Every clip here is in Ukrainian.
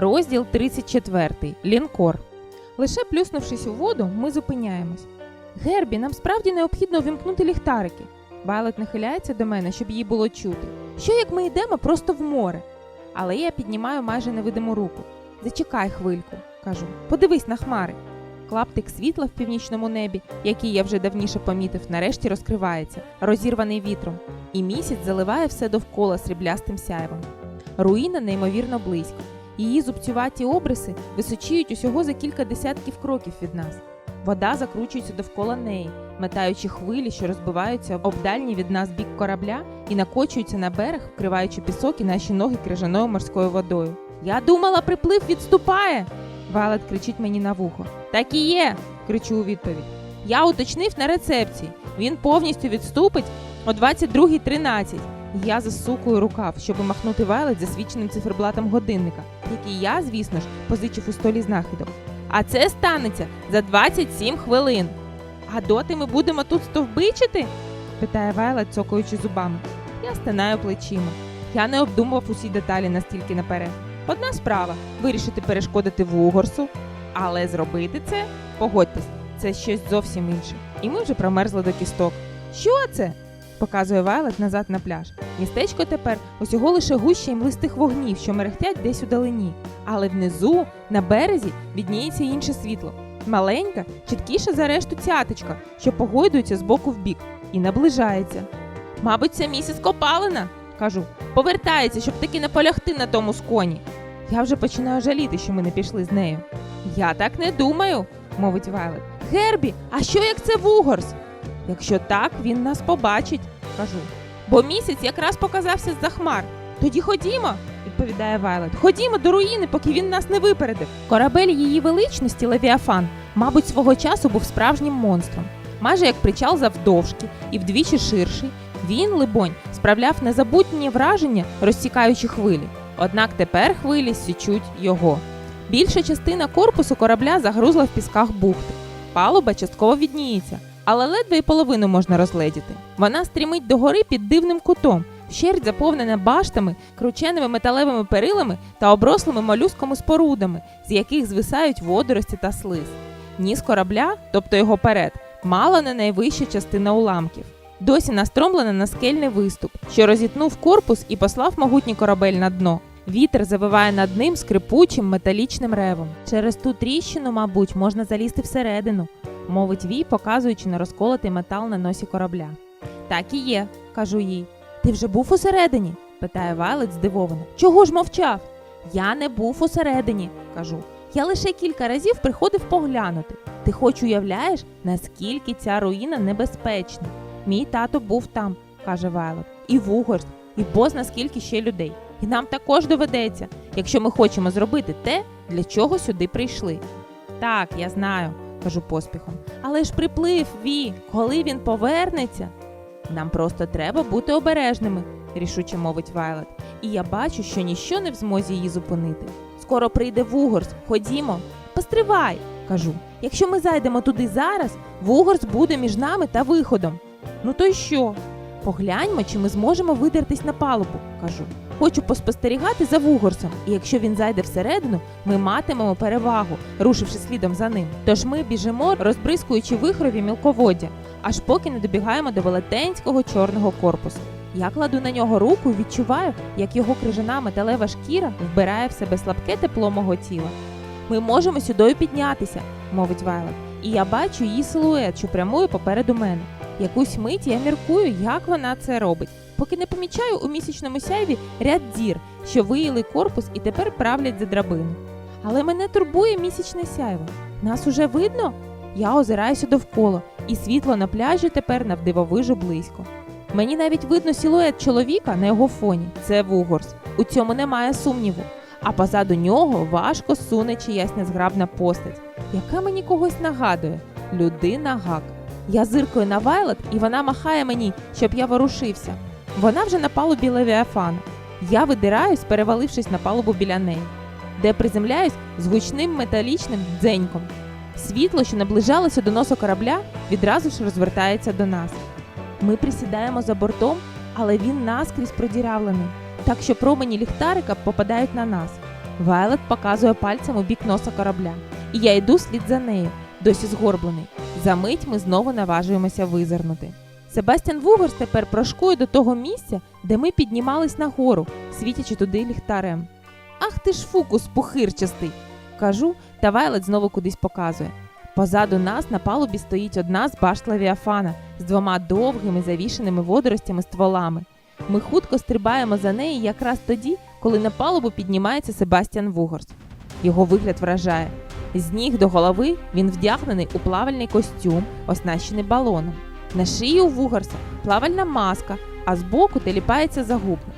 Розділ 34. Лінкор. Лише плюснувшись у воду, ми зупиняємось. Гербі, нам справді необхідно увімкнути ліхтарики. Вайлет нахиляється до мене, щоб її було чути. Що як ми йдемо просто в море? Але я піднімаю майже невидиму руку. Зачекай хвильку, кажу. Подивись на хмари. Клаптик світла в північному небі, який я вже давніше помітив, нарешті розкривається, розірваний вітром, і місяць заливає все довкола сріблястим сяйвом. Руїна неймовірно близько. Її зубцюваті обриси височіють усього за кілька десятків кроків від нас. Вода закручується довкола неї, метаючи хвилі, що розбиваються об дальній від нас бік корабля і накочуються на берег, вкриваючи пісок і наші ноги крижаною морською водою. Я думала, приплив відступає. Валет кричить мені на вухо. Так і є. кричу у відповідь. Я уточнив на рецепції. Він повністю відступить о 22.13. Я засукую рукав, щоб махнути Вайлет засвідченим циферблатом годинника, який я, звісно ж, позичив у столі знахідок. А це станеться за 27 хвилин. А доти ми будемо тут стовбичити? питає Вайлет, цокаючи зубами. Я стинаю плечима. Я не обдумував усі деталі настільки наперед. Одна справа вирішити перешкодити Вугорсу, але зробити це, погодьтесь, це щось зовсім інше. І ми вже промерзли до кісток. Що це? Показує Вайлет назад на пляж. Містечко тепер усього лише гуща млистих вогнів, що мерехтять десь у далині. Але внизу, на березі, відніється інше світло. Маленька, чіткіша за решту цяточка, що погойдується з боку в бік і наближається. Мабуть, це місіс Копалина, кажу. Повертається, щоб таки не полягти на тому сконі. Я вже починаю жаліти, що ми не пішли з нею. Я так не думаю, мовить Вайлет. Гербі, а що як це Вугорс? Якщо так, він нас побачить, кажу. Бо місяць якраз показався з-за хмар. Тоді ходімо, відповідає Вайлет. Ходімо до руїни, поки він нас не випередив. Корабель її величності Левіафан, мабуть, свого часу був справжнім монстром. Майже як причал завдовжки і вдвічі ширший, він, либонь, справляв незабутні враження, розсікаючи хвилі. Однак тепер хвилі січуть його. Більша частина корпусу корабля загрузла в пісках бухти. Палуба частково відніється, але ледве й половину можна розгледіти. Вона стрімить догори під дивним кутом, вщерть заповнена баштами, крученими металевими перилами та оброслими молюсками спорудами, з яких звисають водорості та слиз. Ніс корабля, тобто його перед, мала не найвища частина уламків. Досі настромлена на скельний виступ, що розітнув корпус і послав могутній корабель на дно. Вітер завиває над ним скрипучим металічним ревом. Через ту тріщину, мабуть, можна залізти всередину, мовить Вій, показуючи на розколотий метал на носі корабля. Так і є, кажу їй. Ти вже був усередині? питає Вайлет здивовано. Чого ж мовчав? Я не був усередині, кажу. Я лише кілька разів приходив поглянути. Ти хоч уявляєш, наскільки ця руїна небезпечна. Мій тато був там, каже Вайлот, і Вугорс, і бозна скільки ще людей. І нам також доведеться, якщо ми хочемо зробити те, для чого сюди прийшли. Так, я знаю, кажу поспіхом. Але ж приплив Ві, коли він повернеться. Нам просто треба бути обережними, рішуче мовить Вайлет. І я бачу, що ніщо не в змозі її зупинити. Скоро прийде Вугорс, ходімо. Постривай, кажу. Якщо ми зайдемо туди зараз, Вугорс буде між нами та виходом. Ну то й що? Погляньмо, чи ми зможемо видертись на палубу, кажу. Хочу поспостерігати за Вугорсом, і якщо він зайде всередину, ми матимемо перевагу, рушивши слідом за ним. Тож ми біжимо, розбризкуючи вихрові мілководдя, аж поки не добігаємо до велетенського чорного корпусу. Я кладу на нього руку і відчуваю, як його крижана металева шкіра вбирає в себе слабке тепло мого тіла. Ми можемо сюди піднятися, мовить Вайлет, і я бачу її силует, що прямує попереду мене. Якусь мить я міркую, як вона це робить, поки не помічаю у місячному сяйві ряд дір, що виїли корпус і тепер правлять за драбину. Але мене турбує місячне сяйво. Нас уже видно? Я озираюся довкола, і світло на пляжі тепер навдивовижу близько. Мені навіть видно силует чоловіка на його фоні. Це Вугорс. У цьому немає сумніву. А позаду нього важко суне чиясь незграбна постать, яка мені когось нагадує людина гак. Я зиркаю на Вайлет, і вона махає мені, щоб я ворушився. Вона вже на палубі Левіафана. Я видираюсь, перевалившись на палубу біля неї, де приземляюсь з гучним металічним дзеньком. Світло, що наближалося до носу корабля, відразу ж розвертається до нас. Ми присідаємо за бортом, але він наскрізь продірявлений, так що промені ліхтарика попадають на нас. Вайлет показує пальцем у бік носа корабля. І я йду слід за нею, досі згорблений. За мить ми знову наважуємося визирнути. Себастьян Вугорс тепер прошкує до того місця, де ми піднімались нагору, світячи туди ліхтарем. Ах ти ж фукус пухирчастий! кажу, та Вайлет знову кудись показує. Позаду нас на палубі стоїть одна з башт Левіафана з двома довгими завішеними водоростями стволами. Ми хутко стрибаємо за неї якраз тоді, коли на палубу піднімається Себастьян Вугорс. Його вигляд вражає. З ніг до голови він вдягнений у плавальний костюм, оснащений балоном. На шиї у Вугорса плавальна маска, а збоку теліпається загубник.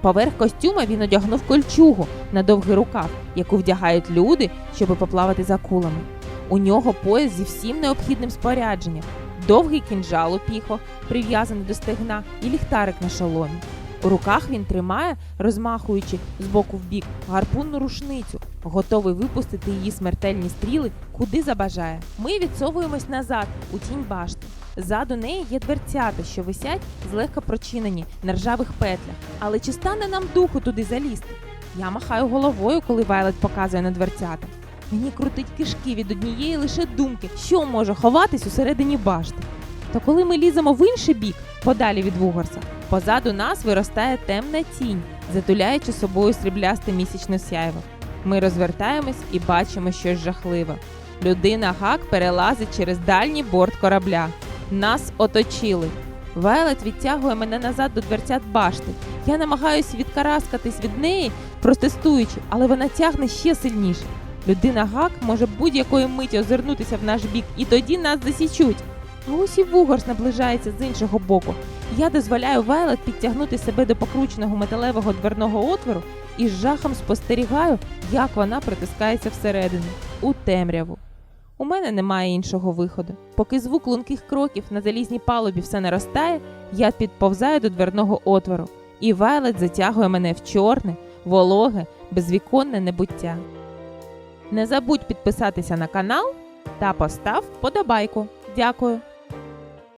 Поверх костюма він одягнув кольчугу на довгий рукав, яку вдягають люди, щоб поплавати за кулами. У нього пояс зі всім необхідним спорядженням, довгий кінжал у піхо, прив'язаний до стегна, і ліхтарик на шоломі. У руках він тримає, розмахуючи з боку в бік, гарпунну рушницю, готовий випустити її смертельні стріли, куди забажає. Ми відсовуємось назад, у тінь башти. Ззаду неї є дверцята, що висять злегка прочинені на ржавих петлях. Але чи стане нам духу туди залізти? Я махаю головою, коли Вайлет показує на дверцята. Мені крутить кишки від однієї лише думки, що може ховатись усередині башти. Та коли ми ліземо в інший бік, подалі від Вугорса, позаду нас виростає темна тінь, затуляючи собою сріблясте місячне сяйво. Ми розвертаємось і бачимо щось жахливе. Людина гак перелазить через дальній борт корабля. Нас оточили. Вайлет відтягує мене назад до дверцят башти. Я намагаюся відкараскатись від неї, протестуючи, але вона тягне ще сильніше. Людина гак може будь-якої миті озирнутися в наш бік, і тоді нас засічуть. А ось і Вугорс наближається з іншого боку. Я дозволяю Вайлет підтягнути себе до покрученого металевого дверного отвору і з жахом спостерігаю, як вона притискається всередину, у темряву. У мене немає іншого виходу. Поки звук лунких кроків на залізній палубі все наростає, я підповзаю до дверного отвору, і Вайлет затягує мене в чорне, вологе, безвіконне небуття. Не забудь підписатися на канал та постав подобайку. Дякую!